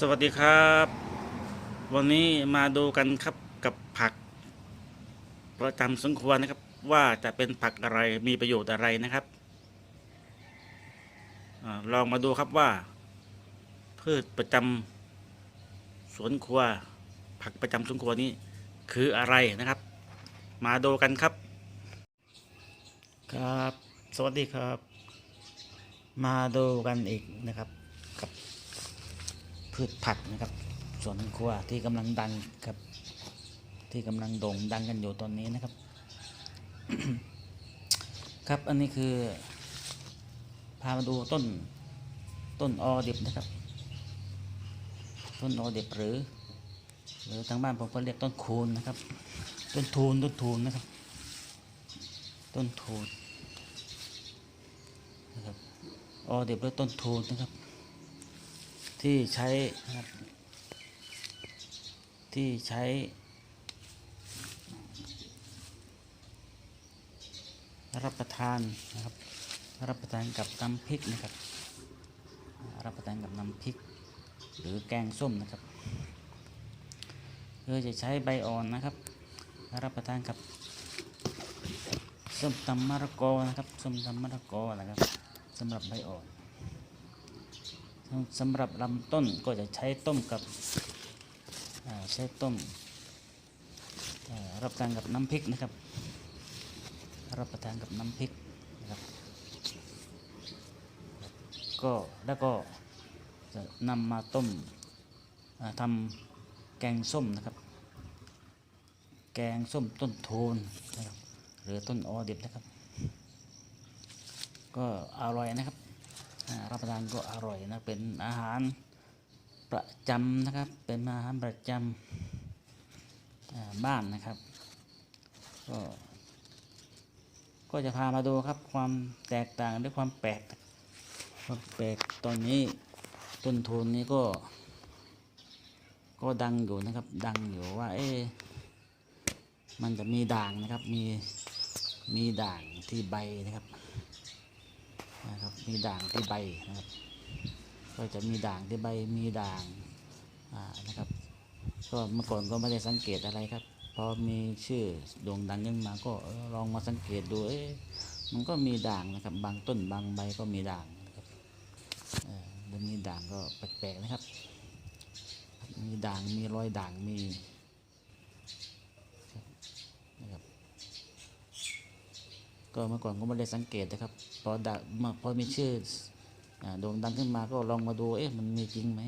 สวัสดีครับ วันนี้มาดูกันครับกับผัก ประจำสวนครัวนะครับ ว่าจะเป็นผักอะไรมีประโยชน์อะไรนะครับอลองมาดูครับว่า พืชประจำสวนครัว ผักประจำสวนครัวนี้ คืออะไรนะครับ มาดูกันครับ ครับ สวัสดีครับ มาดูกันอีกนะครับ พืชผักนะครับสวนครัวที่กำลังดังครับ ที่กำลังโด่งดังกันอยู่ตอนนี้นะครับ ครับอันนี้คือ พามาดูต้นต้นออดิบนะครับ ต้นออดิบหรือ หรือทางบ้านผมก็เรียกต้นคูนนะครับ ต้นทูนต้นทูนนะครับ ต้นทูนนะครับออดิบหรือต้นทูนนะครับ ที่ใช้ที่ใช้รับประทานนะครับ รับประทานกับน้ำพริกนะครับ รับประทานกับน้ำพริก หรือแกงส้มนะครับคือจะใช้ใบอ่อนนะครับ รับประทานกับส้มตำมะละกอนะครับส้มตำมะละกอนะครับสำหรับใบอ่อน สำหรับลำต้นก็จะใช้ต้มกับใช้ต้มรับประทานกับน้ำพริกนะครับ รับประทานกับน้ำพริกนะครับก็แล้วก็จะนำมาต้มทำแกงส้มนะครับ แกงส้มต้นโทนนะครับหรือต้นออดิบนะครับ ก็อร่อยนะครับ รับประทานก็อร่อยนะ เป็นอาหารประจำนะครับ เป็นอาหารประจำบ้านนะครับ ก็ก็จะพามาดูครับความแตกต่างหรือความแปลกความแปลกตอนนี้ต้นทุนนี้ก็ ก็ดังอยู่นะครับ ดังอยู่ว่า เอ๊ะมันจะมีด่างนะครับ มีมีด่างที่ใบนะครับ มีด่างที่ใบนะครับ ก็จะมีด่างที่ใบมีด่างานะครับก็เมื่อก่อนก็ไม่ได้สังเกตอะไรครับพอมีชื่อโด่งดังขึ้นมาก็ลองมาสังเกตดูเอ๊ะมันก็มีด่างนะครับ บางต้นบางใบก็มีด่างนะครับเออแล้วมีด่างก็แปลกๆนะครับ มีด่างมีรอยด่างมีนะครับ ก็เมื่อก่อนก็ไม่ได้สังเกตนะครับ พอดังมาพอมีชื่ออ่าโด่งดังขึ้นมาก็ลองมาดูเอ๊ะมันมีจริงไหม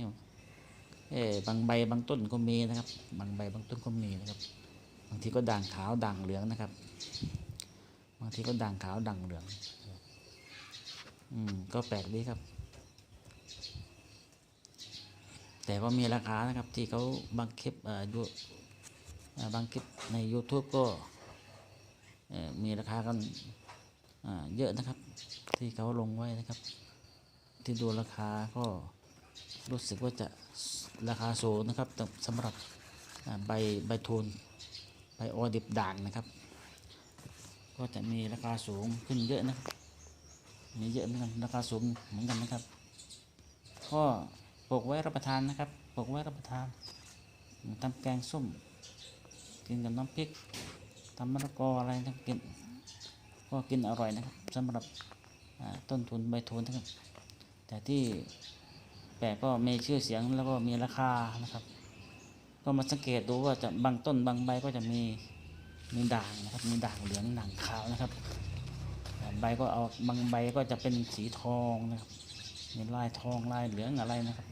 เอ๊ะบางใบบางต้นก็มีนะครับ บางใบบางต้นก็มีนะครับ บางทีก็ด่างขาวด่างเหลืองนะครับ บางทีก็ด่างขาวด่างเหลือง อืมก็แปลกดีครับ แต่ก็มีราคานะครับที่เขาบางคลิปอ่าดูบางคลิปใน YouTube ก็ มีราคากันเยอะนะครับ ที่เขาลงไว้นะครับ ที่ดูราคาก็รู้สึกว่าจะราคาสูงนะครับสำหรับใบใบทูนใบออดิบด่างนะครับ ก็จะมีราคาสูงขึ้นเยอะนะครับมีเยอะเหมือนกันราคาสูงเหมือนกันนะครับก็ปลูกไว้รับประทานนะครับปลูกไว้รับประทานทำแกงส้มกินกับน้ำพริก ทำมะละกออะไรนะกินก็กินอร่อยนะครับสำหรับต้นทุนใบทุนนะครับ แต่ที่แปลกก็มีชื่อเสียงแล้วก็มีราคานะครับ ก็มาสังเกตดูว่าจะบางต้นบางใบก็จะมีมีด่างนะครับ มีด่างเหลืองด่างขาวนะครับ ใบก็เอาบางใบก็จะเป็นสีทองนะครับ มีลายทองลายเหลืองอะไรนะครับ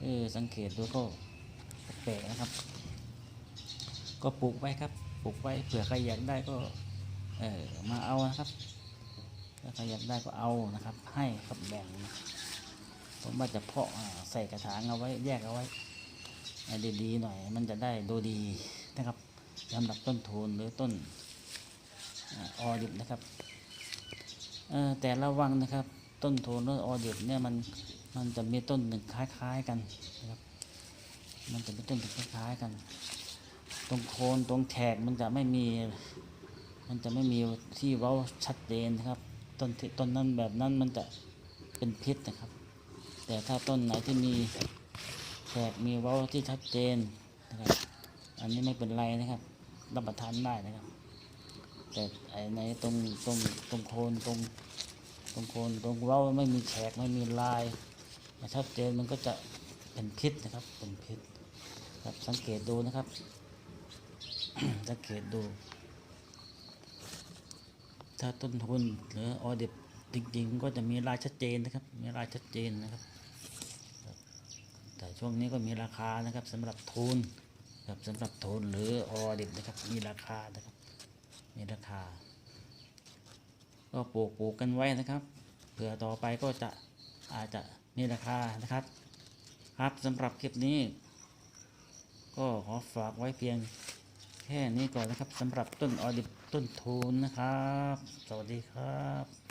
เออสังเกตดูก็แปลกนะครับ ก็ปลูกไว้ครับ ปลูกไว้เผื่อใครอยากได้ก็เออมาเอานะครับถ้าใครอยากได้ก็เอานะครับ ให้ครับแบ่งนะผมว่าจะเพาะใส่กระถางเอาไว้แยกเอาไว้ดีๆหน่อย มันจะได้ดูดีนะครับสำหรับต้นทุนหรือต้นออดิบนะครับแต่ระวังนะครับ ต้นทุนหรือออดิบเนี่ยมันมันจะมีต้นหนึ่งคล้าย ๆ กันนะครับ มันจะมีต้นหนึ่งคล้ายๆกัน ตรงโคนตรงแฉกมันจะไม่มี มันจะไม่มีที่เว้าชัดเจนนะครับต้นต้นนั้นแบบนั้นมันจะเป็นพิษนะครับ แต่ถ้าต้นไหนที่มีแขกมีเว้าที่ชัดเจนนะครับ อันนี้ไม่เป็นไรนะครับรับประทานได้นะครับ แต่ไอในตรงตรงตรงโคนตรงตรงโคนตรงเว้าไม่มีแขกไม่มีลายชัดเจนมันก็จะเป็นพิษนะครับเป็นพิษครับสังเกตดูนะครับ สังเกตดู ถ้าต้นทุนหรือออเดบจริงๆก็จะมีลายชัดเจนนะครับ มีลายชัดเจนนะครับ แต่ช่วงนี้ก็มีราคานะครับสำหรับทุนครับสำหรับทุนหรือออเดบนะครับ มีราคานะครับ มีราคา ก็ปลูกปลูกกันไว้นะครับเผื่อต่อไปก็จะอาจจะมีราคานะครับ ครับสำหรับคลิปนี้ ก็ขอฝากไว้เพียง ค่นี้ก่อนนะครับสำหรับต้นออดิบต้นทูนนะครับ สวัสดีครับ